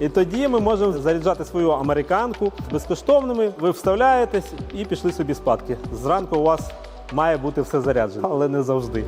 І тоді ми можемо заряджати свою американку безкоштовними. Ви вставляєтесь і пішли собі спадки. Зранку у вас має бути все заряджено, але не завжди.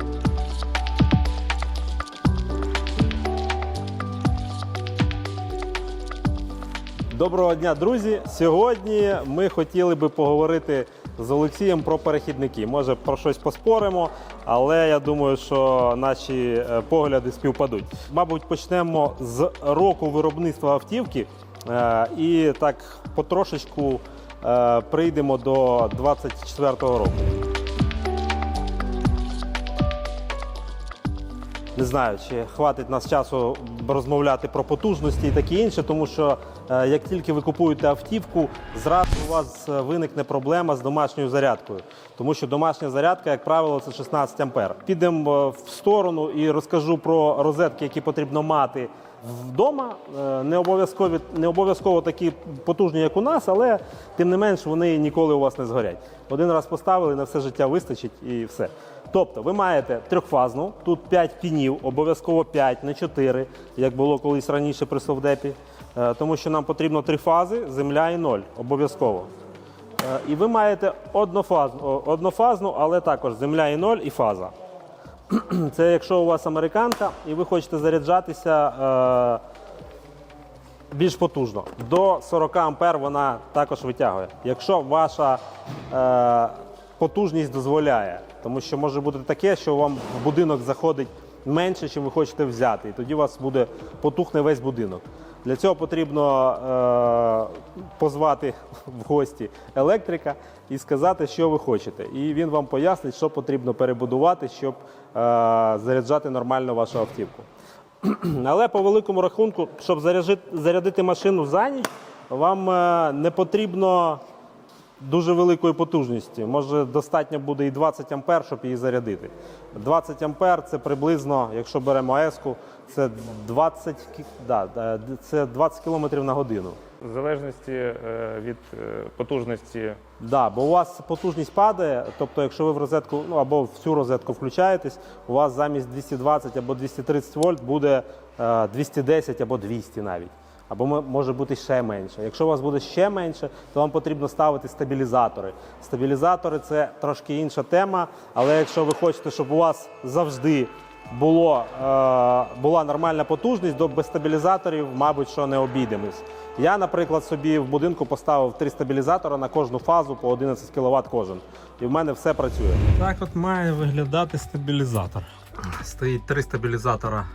Доброго дня, друзі! Сьогодні ми хотіли би поговорити з Олексієм про перехідники. Може про щось поспоримо, але я думаю, що наші е, погляди співпадуть. Мабуть, почнемо з року виробництва автівки е, і так потрошечку е, прийдемо до 24-го року. Не знаю, чи хватить нас часу розмовляти про потужності і таке інше, тому що е, як тільки ви купуєте автівку, зразу у вас е, виникне проблема з домашньою зарядкою. Тому що домашня зарядка, як правило, це 16 ампер. Підемо е, в сторону і розкажу про розетки, які потрібно мати вдома. Не обов'язково, не обов'язково такі потужні, як у нас, але тим не менш вони ніколи у вас не згорять. Один раз поставили, на все життя вистачить і все. Тобто ви маєте трьохфазну, тут 5 пінів, обов'язково 5, не 4, як було колись раніше при совдепі. Е, Тому що нам потрібно три фази, земля і ноль, обов'язково. Е, І ви маєте однофазну, однофазну, але також земля і ноль і фаза. Це якщо у вас американка і ви хочете заряджатися е, більш потужно. До 40 ампер вона також витягує. Якщо ваша потужність дозволяє, тому що може бути таке, що вам в будинок заходить менше, ніж ви хочете взяти, і тоді у вас буде потухне весь будинок. Для цього потрібно е, позвати в гості електрика і сказати, що ви хочете. І він вам пояснить, що потрібно перебудувати, щоб е, заряджати нормально вашу автівку. Але по великому рахунку, щоб заряжи- зарядити машину за ніч, вам е, не потрібно дуже великої потужності. Може достатньо буде і 20 ампер, щоб її зарядити. 20 ампер це приблизно, якщо беремо АЕС-ку, це 20, кі- да, да, це 20 км на годину. В залежності е, від е, потужності Да, бо у вас потужність падає, тобто, якщо ви в розетку, ну або в цю розетку включаєтесь, у вас замість 220 або 230 вольт буде е, 210 або 200 навіть. Або мо- може бути ще менше. Якщо у вас буде ще менше, то вам потрібно ставити стабілізатори. Стабілізатори це трошки інша тема, але якщо ви хочете, щоб у вас завжди було, е, була нормальна потужність, то без стабілізаторів, мабуть, що не обійдемось. Я, наприклад, собі в будинку поставив три стабілізатора на кожну фазу по 11 кВт кожен. І в мене все працює. Так от має виглядати стабілізатор. Стоїть три стабілізатора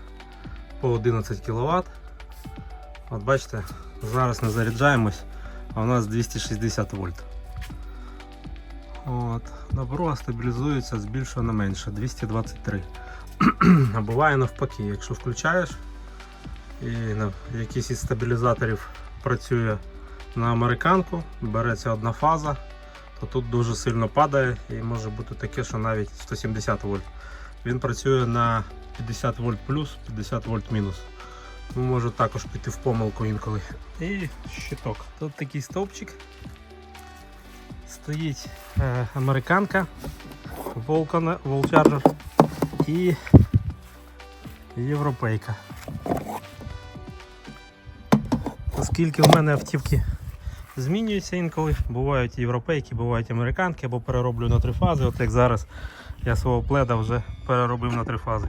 по 11 кВт. От бачите, зараз не заряджаємось, а у нас 260 вольт. От, добро стабілізується з більшого на менше 223. А буває навпаки, якщо включаєш і на якийсь із стабілізаторів працює на американку, береться одна фаза, то тут дуже сильно падає і може бути таке, що навіть 170 вольт. Він працює на 50 вольт плюс, 50 вольт мінус. Може також піти в помилку інколи. І щиток. Тут такий стовпчик. Стоїть е, американка Vulcan, Volcharger і європейка. Оскільки в мене автівки змінюються інколи, бувають європейки, бувають американки, або перероблю на три фази. От як зараз я свого пледа вже переробив на три фази.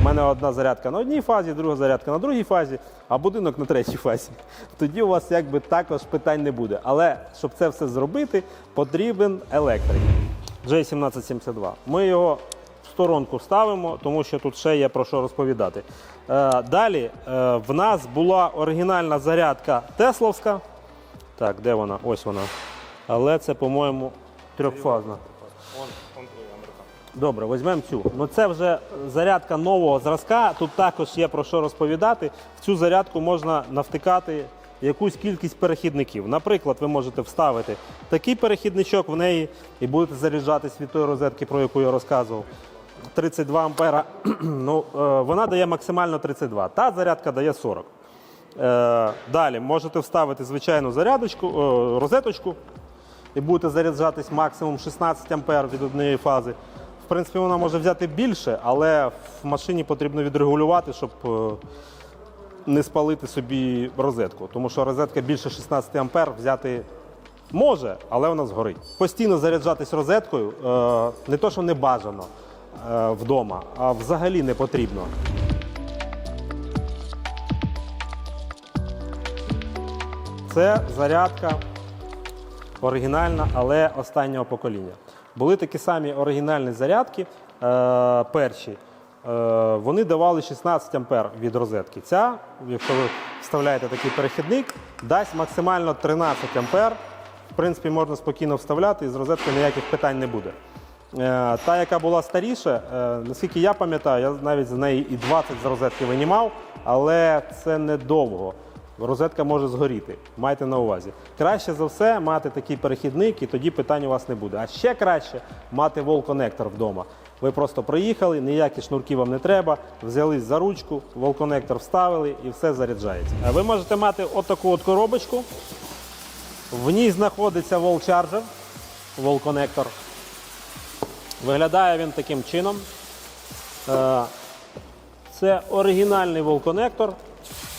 У мене одна зарядка на одній фазі, друга зарядка на другій фазі, а будинок на третій фазі. Тоді у вас якби також питань не буде. Але щоб це все зробити, потрібен електрик. J1772. Ми його в сторонку ставимо, тому що тут ще є про що розповідати. Е, далі е, в нас була оригінальна зарядка Тесловська. Так, де вона? Ось вона. Але це, по-моєму, трьохфазна. Добре, візьмемо цю. Ну це вже зарядка нового зразка. Тут також є про що розповідати. В цю зарядку можна навтикати якусь кількість перехідників. Наприклад, ви можете вставити такий перехідничок в неї і будете заряджатись від тої розетки, про яку я розказував. 32 ампера. ну, е, вона дає максимально 32. Та зарядка дає 40. Е, далі можете вставити звичайну зарядочку, е, розеточку і будете заряджатись максимум 16 ампер від однієї фази. В принципі, вона може взяти більше, але в машині потрібно відрегулювати, щоб е, не спалити собі розетку, тому що розетка більше 16 ампер взяти може, але вона згорить. Постійно заряджатись розеткою е, не то, що не бажано е, вдома, а взагалі не потрібно. Це зарядка оригінальна, але останнього покоління. Були такі самі оригінальні зарядки, е, перші. Е, вони давали 16 ампер від розетки. Ця, якщо ви вставляєте такий перехідник, дасть максимально 13 ампер. В принципі, можна спокійно вставляти і з розетки ніяких питань не буде. Е, Та, яка була старіша, е, наскільки я пам'ятаю, я навіть з неї і 20 з розетки винімав, але це недовго. Розетка може згоріти. Майте на увазі. Краще за все мати такий перехідник, і тоді питань у вас не буде. А ще краще мати вол-конектор вдома. Ви просто приїхали, ніякі шнурки вам не треба, взялись за ручку, вол-конектор вставили і все заряджається. Ви можете мати отаку от коробочку. В ній знаходиться вол-чарджер, вол-конектор. Виглядає він таким чином. Е, Це оригінальний вол-конектор,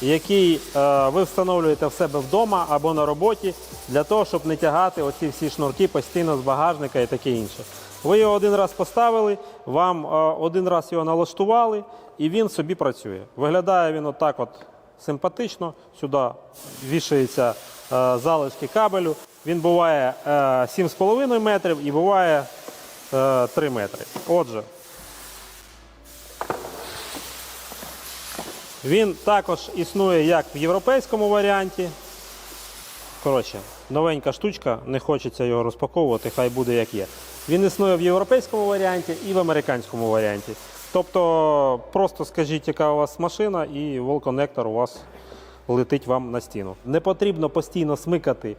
який е, ви встановлюєте в себе вдома або на роботі для того, щоб не тягати оці всі шнурки постійно з багажника і таке інше. Ви його один раз поставили, вам е, один раз його налаштували, і він собі працює. Виглядає він отак от симпатично. Сюди вішається е, залишки кабелю. Він буває е, 7,5 метрів і буває е, 3 метри. Отже, він також існує як в європейському варіанті. Коротше, новенька штучка, не хочеться його розпаковувати, хай буде як є. Він існує в європейському варіанті і в американському варіанті. Тобто, просто скажіть, яка у вас машина, і вол-коннектор у вас летить вам на стіну. Не потрібно постійно смикати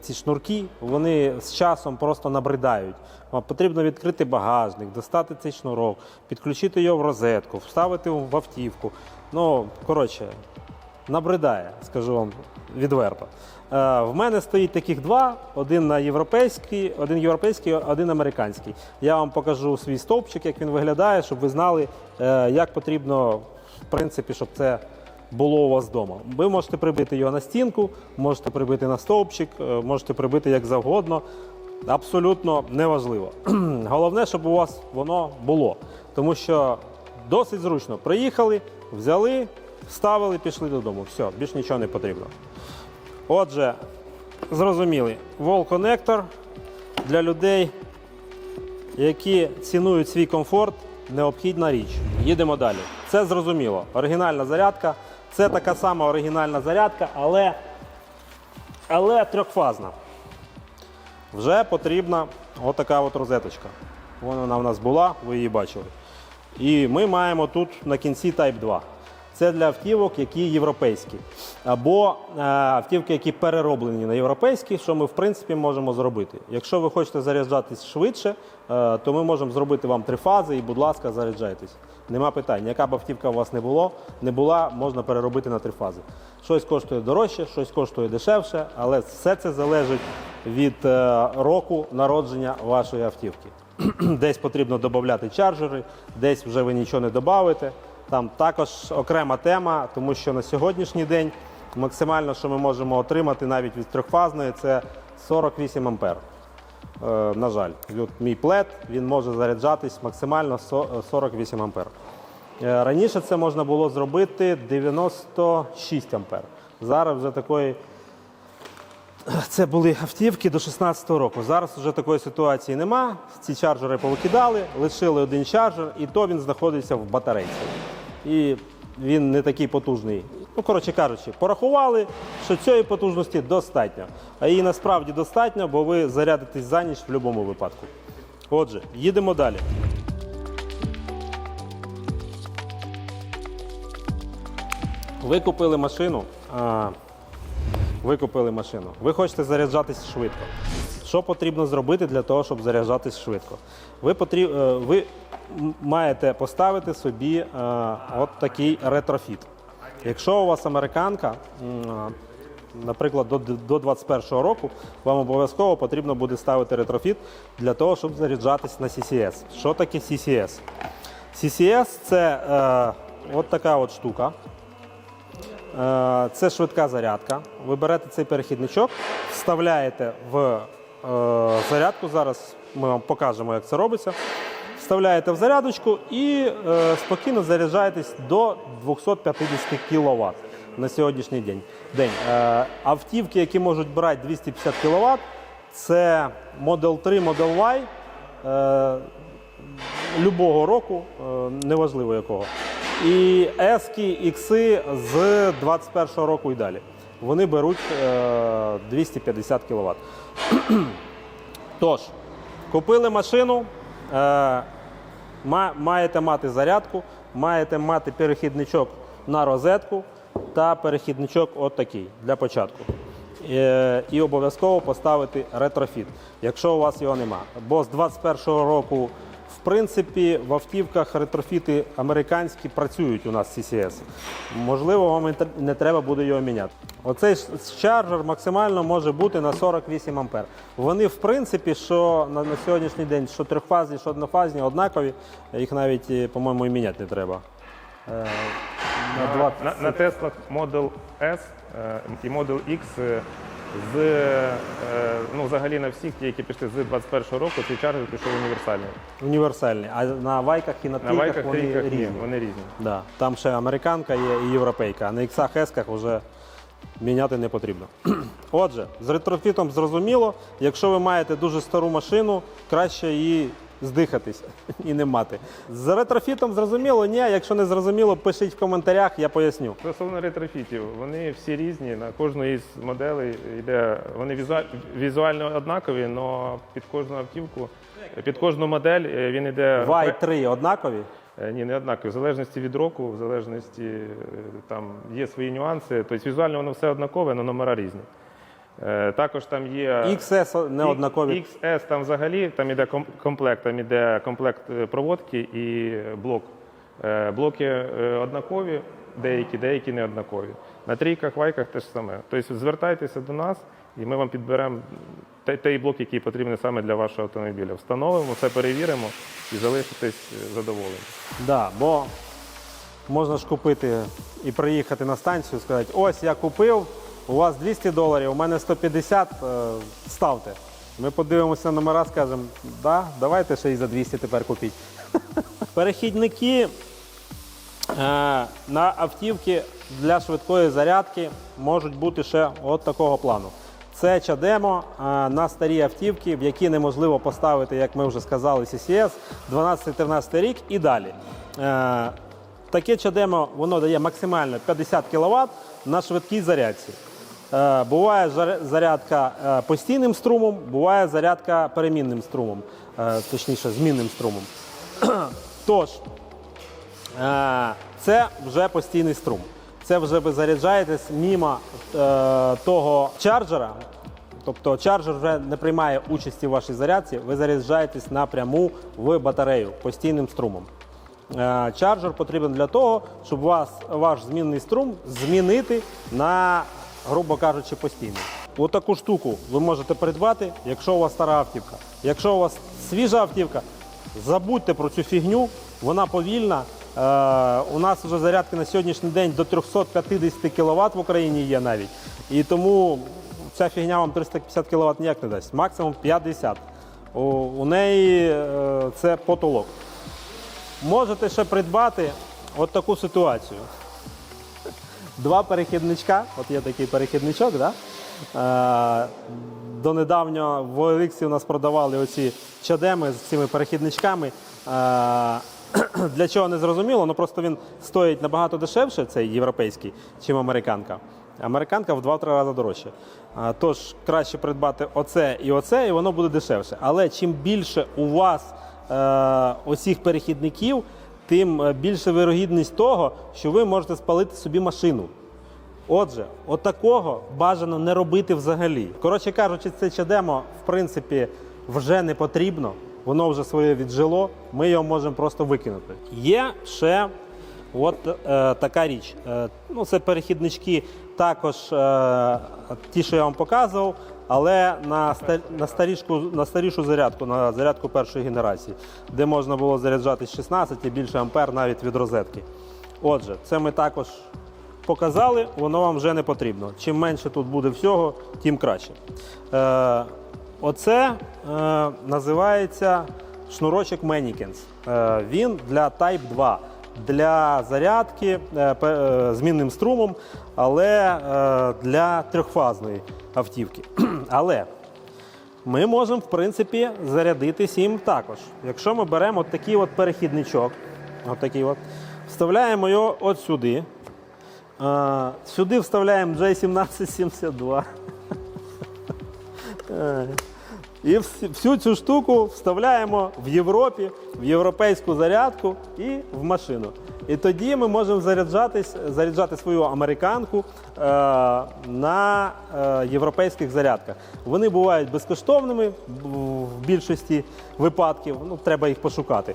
ці шнурки, вони з часом просто набридають. Потрібно відкрити багажник, достати цей шнурок, підключити його в розетку, вставити в автівку. Ну, коротше, набридає, скажу вам відверто. Е, в мене стоїть таких два: один на європейський, один європейський, один американський. Я вам покажу свій стовпчик, як він виглядає, щоб ви знали, е, як потрібно, в принципі, щоб це було у вас вдома. Ви можете прибити його на стінку, можете прибити на стовпчик, е, можете прибити як завгодно. Абсолютно неважливо. Головне, щоб у вас воно було. Тому що досить зручно. Приїхали, взяли, вставили, пішли додому. Все, більш нічого не потрібно. Отже, зрозуміли, вол-конектор для людей, які цінують свій комфорт, необхідна річ. Їдемо далі. Це зрозуміло. Оригінальна зарядка. Це така сама оригінальна зарядка, але, але трьохфазна. Вже потрібна отака от розеточка. Вона в нас була, ви її бачили. І ми маємо тут на кінці Type 2. Це для автівок, які європейські, або е, автівки, які перероблені на європейські, що ми в принципі можемо зробити. Якщо ви хочете заряджатись швидше, е, то ми можемо зробити вам три фази і, будь ласка, заряджайтесь. Нема питань. Яка б автівка у вас не було, не була, можна переробити на три фази. Щось коштує дорожче, щось коштує дешевше, але все це залежить від е, року народження вашої автівки. Десь потрібно додати чарджери, десь вже ви нічого не додаєте. Там також окрема тема, тому що на сьогоднішній день максимально, що ми можемо отримати навіть від трьохфазної, це 48 ампер. Е, на жаль, мій плед він може заряджатись максимально 48 ампер. Е, Раніше це можна було зробити 96 ампер. Зараз вже такої це були автівки до 16-го року. Зараз вже такої ситуації нема. Ці чарджери повикидали, лишили один чарджер, і то він знаходиться в батарейці. І він не такий потужний. Ну, коротше кажучи, порахували, що цієї потужності достатньо. А її насправді достатньо, бо ви зарядитесь за ніч в будь-якому випадку. Отже, їдемо далі. Ви купили машину. А, ви купили машину. Ви хочете заряджатись швидко. Що потрібно зробити для того, щоб заряджатись швидко? Ви, потріб... е, ви маєте поставити собі е, от такий ретрофіт. Якщо у вас американка, наприклад, до, до 21 року, вам обов'язково потрібно буде ставити ретрофіт для того, щоб заряджатись на CCS. Що таке CCS? CCS це е, от така от штука. Е, Це швидка зарядка. Ви берете цей перехідничок, вставляєте в е, зарядку. Зараз ми вам покажемо, як це робиться. Вставляєте в зарядочку і е, спокійно заряджаєтесь до 250 кВт на сьогоднішній день. день. Е, автівки, які можуть брати 250 кВт, це Model 3, Model Y. Е, любого року, е, неважливо якого. І ески, ікси з 21-го року і далі. Вони беруть е, 250 кВт. Тож, купили машину, е, маєте мати зарядку, маєте мати перехідничок на розетку та перехідничок от такий для початку. Е, І обов'язково поставити ретрофіт, якщо у вас його нема. Бо з 21-го року, в принципі, в автівках ретрофіти американські працюють у нас CCS. Можливо, вам не треба буде його міняти. Оцей чарджер максимально може бути на 48 ампер. Вони, в принципі, що на, на сьогоднішній день, що трьохфазні, що однофазні, однакові, їх навіть, е, по-моєму, і міняти не треба. Е, на 20 На, на Tesla Model S е, і Model X з е, ну, взагалі на всіх, ті, які пішли з 21-го року, цей чарджер пішов універсальний. Універсальні. А на вайках і на На вайках, вони трійках ні, різні. вони різні. Да. Там ще американка є і європейка, а на іксах, есках вже міняти не потрібно. Отже, з ретрофітом зрозуміло, якщо ви маєте дуже стару машину, краще її здихатись і не мати. З ретрофітом зрозуміло, ні. Якщо не зрозуміло, пишіть в коментарях, я поясню. Стосовно ретрофітів, вони всі різні. На кожну із моделей йде. Вони візуально однакові, але під кожну автівку, під кожну модель е, він йде Вай 3 однакові. Е, Ні, не однакові. В залежності від року, в залежності е, там є свої нюанси. Тобто візуально воно все однакове, але номера різні. Е, Також там є XS не однакові. XS там взагалі там іде комплект, там іде комплект е, проводки і блок. Е, Блоки однакові, деякі, деякі не однакові. На трійках, вайках те ж саме. Тобто звертайтеся до нас, і ми вам підберемо той, блок, який потрібен саме для вашого автомобіля. Встановимо, все перевіримо і залишитесь задоволені. Да, бо можна ж купити і приїхати на станцію і сказати, ось я купив, у вас 200 доларів, у мене 150, е, ставте. Ми подивимося номера, скажемо, да, давайте ще й за 200 тепер купіть. Перехідники е, на автівки для швидкої зарядки можуть бути ще от такого плану. Це чадемо е, на старі автівки, в які неможливо поставити, як ми вже сказали, CCS 12-13 рік і далі. Таке чадемо воно дає максимально 50 кВт на швидкій зарядці. Е, Буває зарядка е, постійним струмом, буває зарядка перемінним струмом, е, точніше, змінним струмом. Тож, Це вже постійний струм. Це вже ви заряджаєтесь мімо того чарджера. Тобто чарджер вже не приймає участі в вашій зарядці, ви заряджаєтесь напряму в батарею постійним струмом. Чарджер потрібен для того, щоб вас, ваш змінний струм змінити на, грубо кажучи, постійний. Отаку штуку ви можете придбати, якщо у вас стара автівка. Якщо у вас свіжа автівка, Забудьте про цю фігню, вона повільна. Е, у нас вже зарядки на сьогоднішній день до 350 кВт в Україні є навіть. І тому ця фігня вам 350 кВт ніяк не дасть. Максимум 50. У, у неї е, це потолок. Можете ще придбати от таку ситуацію. Два перехідничка, от є такий перехідничок, да? е, донедавньо в OLX у нас продавали оці чадеми з цими перехідничками. Е, для чого не зрозуміло, ну просто він стоїть набагато дешевше, цей європейський, чим американка. Американка в 2-3 рази дорожче. А, Тож краще придбати оце і оце, і воно буде дешевше. Але чим більше у вас е, оцих перехідників, тим е, більше вирогідність того, що ви можете спалити собі машину. Отже, от бажано не робити взагалі. Коротше кажучи, це чадемо, в принципі, вже не потрібно. Воно вже своє віджило, ми його можемо просто викинути. Є ще от е, така річ. Е, ну, це перехіднички також е, ті, що я вам показував, але на, на, старішку, на старішу зарядку, на зарядку першої генерації, де можна було заряджати 16 і більше ампер навіть від розетки. Отже, це ми також показали, воно вам вже не потрібно. Чим менше тут буде всього, тим краще. Е, оце е, називається шнурочок Mannequins. Е, він для Type 2, для зарядки е, е, змінним струмом, але е, для трьохфазної автівки. але ми можемо, в принципі, зарядитись їм також. Якщо ми беремо от такий от перехідничок, от такий от, вставляємо його от сюди. Сюди вставляємо J1772. І всю цю штуку вставляємо в Європі, в європейську зарядку і в машину. І тоді ми можемо заряджатись, заряджати свою американку е, на е, європейських зарядках. Вони бувають безкоштовними в більшості випадків. Ну, треба їх пошукати.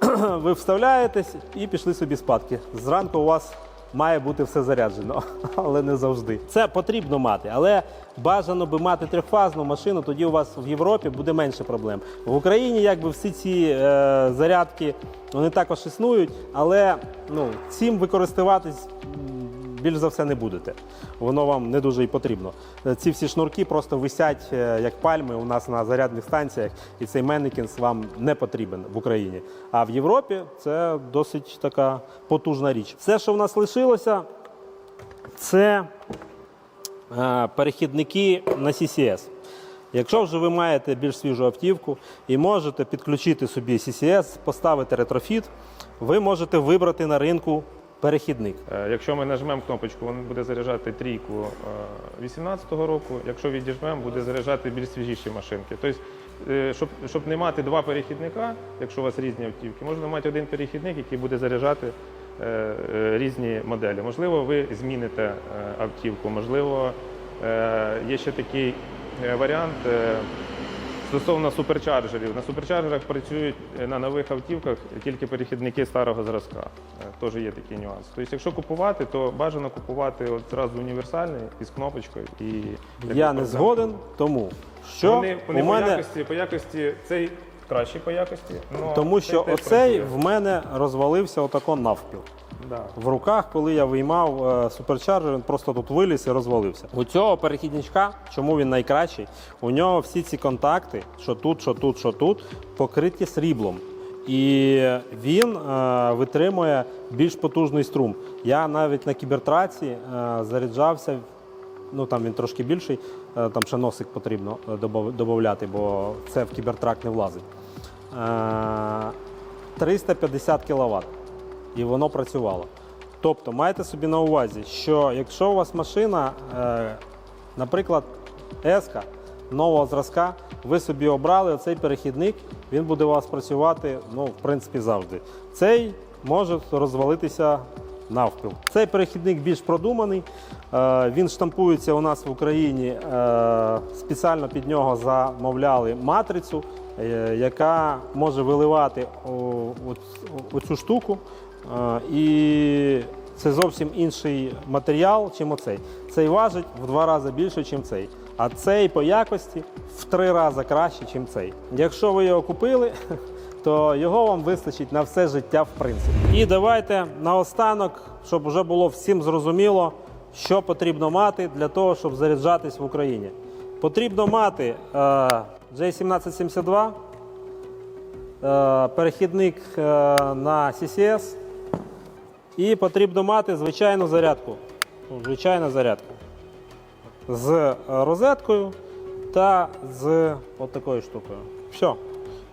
Ви вставляєтесь і пішли собі спадки. Зранку у вас має бути все заряджено, але не завжди. Це потрібно мати, але бажано би мати трьохфазну машину, тоді у вас в Європі буде менше проблем. В Україні якби всі ці е, зарядки вони також існують, але ну, цим ви користуватись м, більш за все не будете. Воно вам не дуже і потрібно. Ці всі шнурки просто висять е, як пальми у нас на зарядних станціях, і цей Менекінс вам не потрібен в Україні. А в Європі це досить така потужна річ. Все, що в нас лишилося, це е, перехідники на CCS. Якщо вже ви маєте більш свіжу автівку і можете підключити собі CCS, поставити ретрофіт, ви можете вибрати на ринку перехідник. Е, Якщо ми нажмемо кнопочку, він буде заряджати трійку 2018 року. Якщо відіжмемо, буде заряджати більш свіжіші машинки. Тобто, е, щоб, щоб не мати два перехідника, якщо у вас різні автівки, можна мати один перехідник, який буде заряджати е, е, різні моделі. Можливо, ви зміните е, автівку, можливо, е, є ще такий е, варіант. Стосовно суперчарджерів, на суперчарджерах працюють е, на нових автівках тільки перехідники старого зразка. Е, Теж є такий нюанс. Тобто, якщо купувати, то бажано купувати от зразу універсальний із кнопочкою. І Я не згоден, тому що Вони, вони у по, мене якості, по якості цей кращий по якості. тому що оцей в мене розвалився отако навпіл. В руках, коли я виймав е, суперчарджер, він просто тут виліз і розвалився. У цього перехідничка, чому він найкращий? У нього всі ці контакти, що тут, що тут, що тут, покриті сріблом. І він е, витримує більш потужний струм. Я навіть на кібертраці е, заряджався, ну там він трошки більший, е, там ще носик потрібно е, додати, бо це в кібертрак не влазить. Е, 350 кВт і воно працювало. Тобто майте собі на увазі, що якщо у вас машина, е, наприклад, S нового зразка, ви собі обрали оцей перехідник, він буде у вас працювати, ну, в принципі, завжди. Цей може розвалитися навпіл. Цей перехідник більш продуманий. Е, він штампується у нас в Україні. Е, спеціально під нього замовляли матрицю, яка може виливати оцю штуку. І це зовсім інший матеріал, чим оцей. Цей важить в два рази більше, ніж цей. А цей по якості в три рази краще, ніж цей. Якщо ви його купили, то його вам вистачить на все життя, в принципі. І давайте наостанок, щоб вже було всім зрозуміло, що потрібно мати для того, щоб заряджатись в Україні. Потрібно мати е, J1772, е, перехідник е, на CCS, і потрібно мати звичайну зарядку. Ну, Звичайну зарядку. З е, розеткою та з от такою штукою. Все.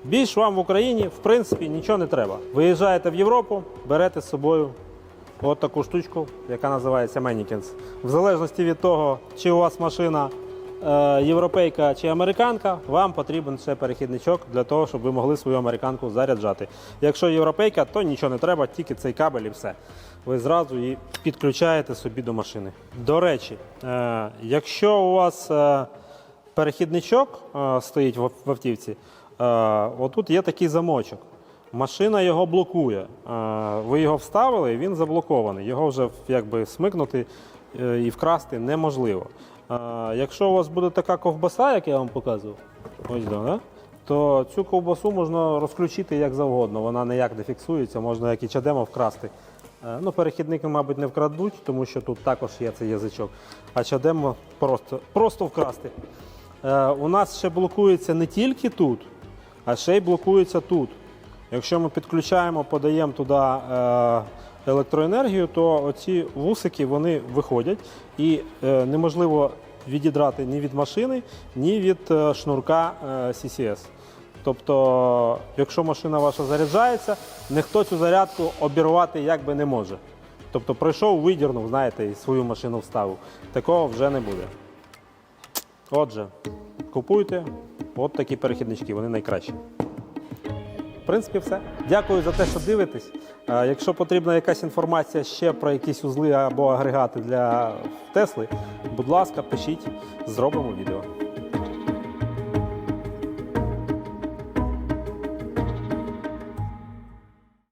Більш вам в Україні, в принципі, нічого не треба. Виїжджаєте в Європу, берете з собою от таку штучку, яка називається Mannequins. В залежності від того, чи у вас машина європейка чи американка, вам потрібен ще перехідничок для того, щоб ви могли свою американку заряджати. Якщо європейка, то нічого не треба, тільки цей кабель і все. Ви зразу її підключаєте собі до машини. До речі, е, якщо у вас е, перехідничок е, стоїть в, автівці, е, отут є такий замочок. Машина його блокує. Е, Ви його вставили, він заблокований. Його вже якби смикнути е, і вкрасти неможливо. Е, Якщо у вас буде така ковбаса, як я вам показував, ось да? то цю ковбасу можна розключити як завгодно. Вона ніяк не фіксується, можна як і чадемо вкрасти Е, Ну, перехідники, мабуть, не вкрадуть, тому що тут також є цей язичок. А чадемо просто, просто вкрасти. Е, у нас ще блокується не тільки тут, а ще й блокується тут. Якщо ми підключаємо, подаємо туди е, електроенергію, то оці вусики вони виходять і е, неможливо відідрати ні від машини, ні від е, шнурка е, CCS. Тобто, якщо машина ваша заряджається, ніхто цю зарядку обірвати як би не може. Тобто прийшов, видірнув, знаєте, і свою машину вставив. Такого вже не буде. Отже, купуйте от такі перехіднички, вони найкращі. В принципі, все. Дякую за те, що дивитесь. Е, Якщо потрібна якась інформація ще про якісь узли або агрегати для Тесли, будь ласка, пишіть, зробимо відео.